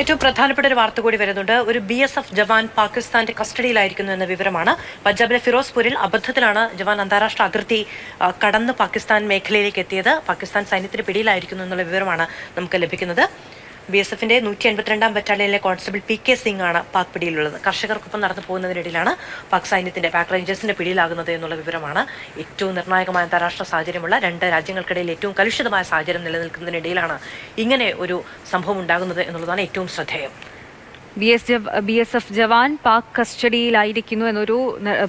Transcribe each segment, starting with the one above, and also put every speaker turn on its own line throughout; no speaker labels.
ഏറ്റവും പ്രധാനപ്പെട്ട ഒരു വാർത്ത കൂടി വരുന്നുണ്ട്. ഒരു ബി എസ് എഫ് ജവാൻ പാകിസ്ഥാന്റെ കസ്റ്റഡിയിലായിരിക്കുന്നു എന്ന വിവരമാണ്. പഞ്ചാബിലെ ഫിറോസ്പൂരിൽ അബദ്ധത്തിലാണ് ജവാൻ അന്താരാഷ്ട്ര അതിർത്തി കടന്ന് പാകിസ്ഥാൻ മേഖലയിലേക്ക് എത്തിയത്. പാകിസ്ഥാൻ സൈന്യത്തിന് പിടിയിലായിരിക്കുന്നു എന്നുള്ള വിവരമാണ് നമുക്ക് ലഭിക്കുന്നത്. ബി എസ് എഫിന്റെ നൂറ്റി എൺപത്തിരണ്ടാം ബറ്റാലിയനിലെ കോൺസ്റ്റബിൾ പി കെ സിംഗ് ആണ് പാക് പിടിയിലുള്ളത് കർഷകർക്കൊപ്പം നടന്നു പോകുന്നതിനിടയിലാണ് പാക് സൈന്യത്തിന്റെ പാക് റേഞ്ചേഴ്സിന്റെ പിടിയിലാകുന്നത് എന്നുള്ള വിവരമാണ്. ഏറ്റവും നിർണായകമായ അന്താരാഷ്ട്ര സാഹചര്യമുള്ള രണ്ട് രാജ്യങ്ങൾക്കിടയിൽ ഏറ്റവും കലുഷിതമായ സാഹചര്യം നിലനിൽക്കുന്നതിനിടയിലാണ് ഇങ്ങനെ ഒരു സംഭവം ഉണ്ടാകുന്നത് എന്നുള്ളതാണ് ഏറ്റവും ശ്രദ്ധേയം.
B S B S F jawan Pak കസ്റ്റഡിയിലായിരിക്കുന്നു എന്നൊരു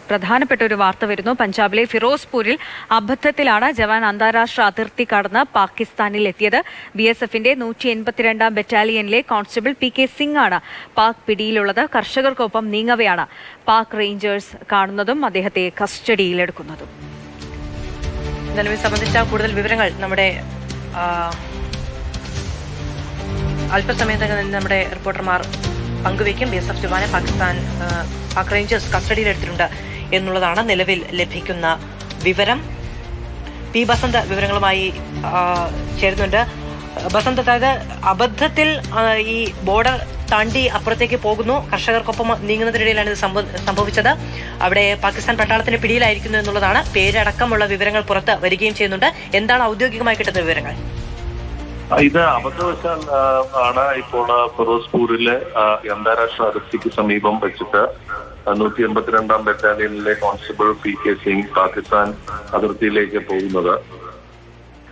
പ്രധാനപ്പെട്ട ഒരു വാർത്ത വരുന്നു. പഞ്ചാബിലെ ഫിറോസ്പൂരിൽ അബദ്ധത്തിലാണ് ജവാൻ അന്താരാഷ്ട്ര അതിർത്തി കടന്ന് പാകിസ്ഥാനിൽ എത്തിയത്. ബി എസ് എഫിന്റെ നൂറ്റി എൺപത്തിരണ്ടാം ബറ്റാലിയനിലെ കോൺസ്റ്റബിൾ പി കെ സിംഗ് ആണ് പാക് പിടിയിലുള്ളത്. കർഷകർക്കൊപ്പം നീങ്ങവെയാണ് പാക് റേഞ്ചേഴ്സ് കാണുന്നതും അദ്ദേഹത്തെ കസ്റ്റഡിയിലെടുക്കുന്നതും.
ഇത് സംബന്ധിച്ച കൂടുതൽ വിവരങ്ങൾ നമ്മുടെ അല്പസമയത്തകം നമ്മുടെ റിപ്പോർട്ടർമാർ പങ്കുവയ്ക്കും ബി എസ് എഫ് ജവാനെ പാകിസ്ഥാൻ പാക് റേഞ്ചേഴ്സ് കസ്റ്റഡിയിലെടുത്തിട്ടുണ്ട് എന്നുള്ളതാണ് നിലവിൽ ലഭിക്കുന്ന വിവരം. പി ബസന്ത് വിവരങ്ങളുമായി ചേരുന്നുണ്ട്. ബസന്ത് അതായത് അബദ്ധത്തിൽ ഈ ബോർഡർ താണ്ടി അപ്പുറത്തേക്ക് പോകുന്നു. കർഷകർക്കൊപ്പം നീങ്ങുന്നതിനിടയിലാണ് ഇത് സംഭവിച്ചത്. അവിടെ പാകിസ്ഥാൻ പട്ടാളത്തിന്റെ പിടിയിലായിരിക്കുന്നു എന്നുള്ളതാണ്. പേരടക്കമുള്ള വിവരങ്ങൾ പുറത്ത് വരികയും ചെയ്യുന്നുണ്ട്. എന്താണ് ഔദ്യോഗികമായി കിട്ടുന്ന വിവരങ്ങൾ?
ഇത് അബദ്ധവശാൽ ആണ് ഇപ്പോൾ ഫിറോസ്പൂരിലെ അന്താരാഷ്ട്ര അതിർത്തിക്ക് സമീപം വെച്ചിട്ട് നൂറ്റി എൺപത്തിരണ്ടാം ബറ്റാലിയനിലെ constable P K Singh Pakistan അതിർത്തിയിലേക്ക് പോകുന്നത്.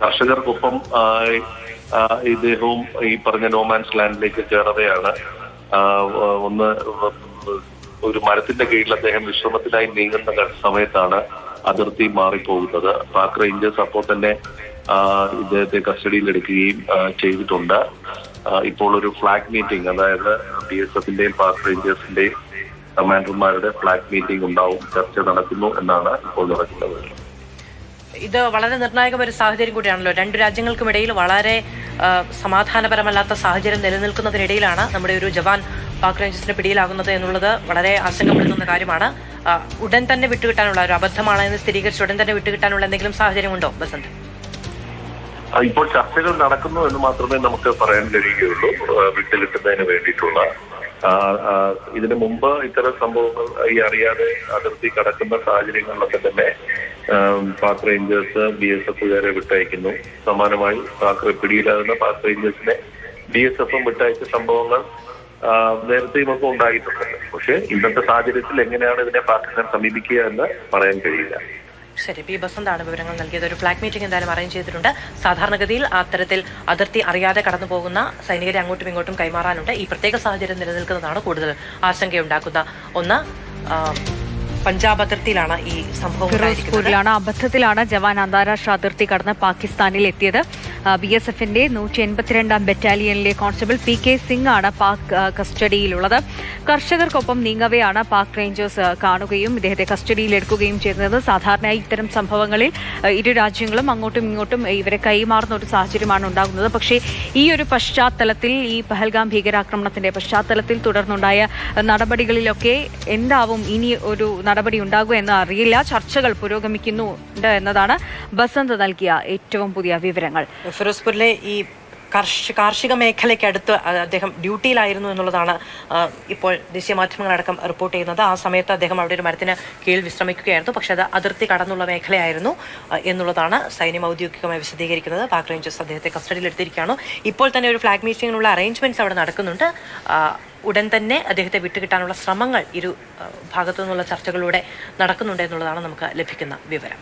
കർഷകർക്കൊപ്പം ഇദ്ദേഹവും ഈ പറഞ്ഞ നോമാൻസ് ലാൻഡിലേക്ക് ചേർന്നവയാണ്. ഒന്ന് ഒരു മരത്തിന്റെ കീഴിൽ അദ്ദേഹം വിശ്രമത്തിനായി നീങ്ങുന്ന സമയത്താണ് അതിർത്തി മാറിപ്പോകുന്നത്. പാക് റേഞ്ചേഴ്സ് അപ്പോൾ തന്നെ ഇദ്ദേഹത്തെ കസ്റ്റഡിയിലെടുക്കുകയും എടുക്കുകയും ചെയ്തിട്ടുണ്ട്. ഇപ്പോൾ ഒരു ഫ്ലാഗ് മീറ്റിംഗ് അതായത് ബി എസ് എഫിന്റെയും പാക് റേഞ്ചേഴ്സിന്റെയും കമാൻഡർമാരുടെ ഫ്ലാഗ് മീറ്റിംഗ് ഉണ്ടാവും ചർച്ച നടക്കുന്നു എന്നാണ് ഇപ്പോൾ നടക്കുന്നത്.
ഇത് വളരെ നിർണായകമായ ഒരു സാഹചര്യം കൂടിയാണല്ലോ. രണ്ടു രാജ്യങ്ങൾക്കുമിടയിൽ വളരെ സമാധാനപരമല്ലാത്ത സാഹചര്യം നിലനിൽക്കുന്നതിനിടയിലാണ് നമ്മുടെ ഒരു ജവാൻ പാക് റേഞ്ചേഴ്സിന്റെ പിടിയിലാകുന്നത് എന്നുള്ളത് വളരെ ആശങ്കപ്പെടുത്തുന്ന കാര്യമാണ്. ഉടൻ തന്നെ വിട്ടുകിട്ടാനുള്ള ഒരു അബദ്ധമാണ് എന്ന് സ്ഥിരീകരിച്ച് ഉടൻ തന്നെ വിട്ടുകിട്ടാനുള്ള എന്തെങ്കിലും സാഹചര്യമുണ്ടോ ബസന്ത്?
ഇപ്പോൾ ചർച്ചകൾ നടക്കുന്നു എന്ന് മാത്രമേ നമുക്ക് പറയാൻ കഴിയുകയുള്ളൂ. ആ, വിട്ടുകിട്ടുന്നതിന് വേണ്ടിയിട്ടുള്ള. ഇതിനു മുമ്പ് ഇത്തരം സംഭവങ്ങൾ ഈ അറിയാതെ അതിർത്തി കടക്കുന്ന സാഹചര്യങ്ങളിലൊക്കെ തന്നെ പാക് റേഞ്ചേഴ്സ് ബി എസ് എഫുകാരെ വിട്ടയക്കുന്നു. സമാനമായി പാക് പിടിയിലാകുന്ന പാക് റേഞ്ചേഴ്സിനെ ബി എസ് എഫും വിട്ടയച്ച സംഭവങ്ങൾ നേരത്തെയും ഒക്കെ ഉണ്ടായിട്ടുണ്ട്. പക്ഷേ ഇന്നത്തെ സാഹചര്യത്തിൽ എങ്ങനെയാണ് ഇതിനെ പാകിസ്ഥാൻ സമീപിക്കുക എന്ന് പറയാൻ കഴിയില്ല.
ശരി പി ബസന്താണ് വിവരങ്ങൾ നൽകിയത്. ഒരു ഫ്ലാഗ് മീറ്റിംഗ് എന്തായാലും അറേഞ്ച് ചെയ്തിട്ടുണ്ട്. സാധാരണഗതിയിൽ അത്തരത്തിൽ അതിർത്തി അറിയാതെ കടന്നു പോകുന്ന സൈനികരെ അങ്ങോട്ടും ഇങ്ങോട്ടും കൈമാറാനുണ്ട്. ഈ പ്രത്യേക സാഹചര്യം നിലനിൽക്കുന്നതാണ് കൂടുതൽ ആശങ്കയുണ്ടാക്കുന്ന ഒന്ന് പഞ്ചാബ് അതിർത്തിയിലാണ് ഈ സംഭവം
അബദ്ധത്തിലാണ് ജവാൻ അന്താരാഷ്ട്ര അതിർത്തി കടന്ന് പാകിസ്ഥാനിൽ എത്തിയത്. ബി എസ് എഫിന്റെ നൂറ്റി എൺപത്തിരണ്ടാം ബറ്റാലിയനിലെ കോൺസ്റ്റബിൾ പി കെ സിംഗ് ആണ് പാക് കസ്റ്റഡിയിലുള്ളത്. കർഷകർക്കൊപ്പം നീങ്ങവെയാണ് പാക് റേഞ്ചേഴ്സ് കാണുകയും ഇദ്ദേഹത്തെ കസ്റ്റഡിയിലെടുക്കുകയും ചെയ്യുന്നത് സാധാരണയായി ഇത്തരം സംഭവങ്ങളിൽ ഇരു രാജ്യങ്ങളും അങ്ങോട്ടും ഇങ്ങോട്ടും ഇവരെ കൈമാറുന്ന ഒരു സാഹചര്യമാണ് ഉണ്ടാകുന്നത്. പക്ഷേ ഈ ഒരു പശ്ചാത്തലത്തിൽ ഈ പഹൽഗാം ഭീകരാക്രമണത്തിന്റെ പശ്ചാത്തലത്തിൽ തുടർന്നുണ്ടായ നടപടികളിലൊക്കെ എന്താവും? ഇനി ഒരു നടപടി ഉണ്ടാകുക എന്ന് അറിയില്ല. ചർച്ചകൾ പുരോഗമിക്കുന്നുണ്ട് എന്നതാണ് ബസന്ത് നൽകിയ ഏറ്റവും പുതിയ വിവരങ്ങൾ.
ഫിറോസ്പൂരിലെ ഈ കാർഷി കാർഷിക മേഖലയ്ക്ക് അടുത്ത് അദ്ദേഹം ഡ്യൂട്ടിയിലായിരുന്നു എന്നുള്ളതാണ് ഇപ്പോൾ ദേശീയ മാധ്യമങ്ങളടക്കം റിപ്പോർട്ട് ചെയ്യുന്നത്. ആ സമയത്ത് അദ്ദേഹം അവിടെ ഒരു മരത്തിന് കീഴിൽ വിശ്രമിക്കുകയായിരുന്നു. പക്ഷേ അത് അതിർത്തി കടന്നുള്ള മേഖലയായിരുന്നു എന്നുള്ളതാണ് സൈന്യം ഔദ്യോഗികമായി വിശദീകരിക്കുന്നത്. പാക് റേഞ്ചേഴ്സ് അദ്ദേഹത്തെ കസ്റ്റഡിയിലെടുത്തിരിക്കുകയാണ് ഇപ്പോൾ തന്നെ ഒരു ഫ്ലാഗ് മീറ്റിങ്ങിനുള്ള അറേഞ്ച്മെന്റ്സ് അവിടെ നടക്കുന്നുണ്ട്. ഉടൻ തന്നെ അദ്ദേഹത്തെ വിട്ടുകിട്ടാനുള്ള ശ്രമങ്ങൾ ഇരു ഭാഗത്തു നിന്നുള്ള ചർച്ചകളിലൂടെ നടക്കുന്നുണ്ട് എന്നുള്ളതാണ് നമുക്ക് ലഭിക്കുന്ന വിവരം.